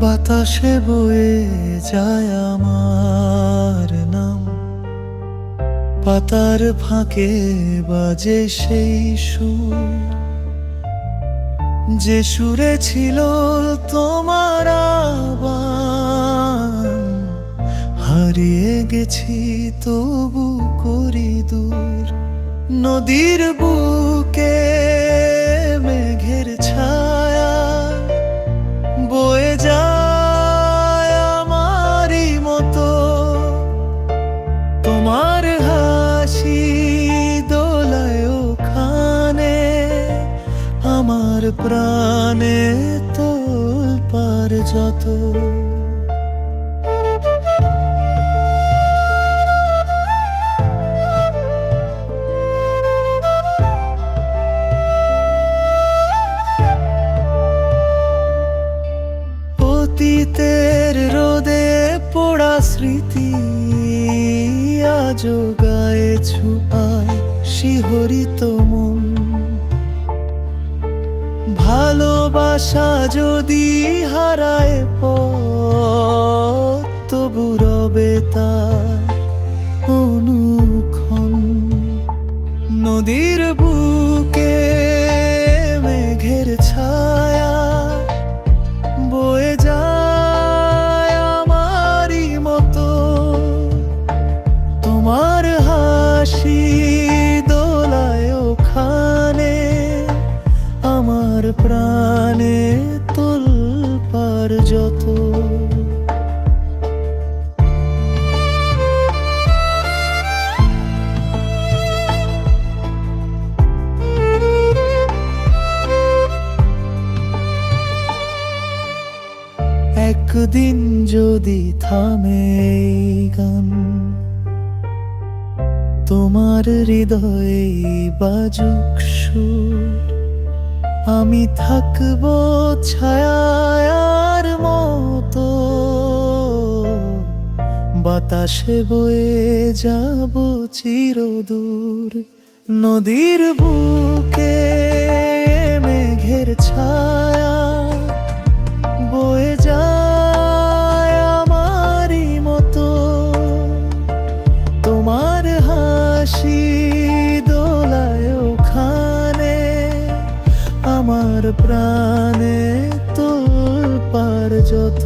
বাতাসে বয়ে যায় আমার নাম। পাতার ফাঁকে বাজে সেই সুর। যে সুরে ছিল তোমার হারিয়ে গেছি তবু করি দূর নদীর বুকে প্রাণে তোল পার যত। অতীতের রোদে পোড়া স্মৃতি আজও গায়ে ছুপায় শিহরিত মন। ভালোবাসা যদি হারায় পথ তবু রবে তার যত। একদিন যদি থামে গান তোমার হৃদয়ে বাজুক সুর আমি থাকব ছায়ার মতো বাতাসে বয়ে যাব চিরদূর। নদীর বুকে মেঘের ছায়া বয়ে যায় আমারই মতো। তোমার হাসি দোলায় ওখানে আমার প্রাণে যত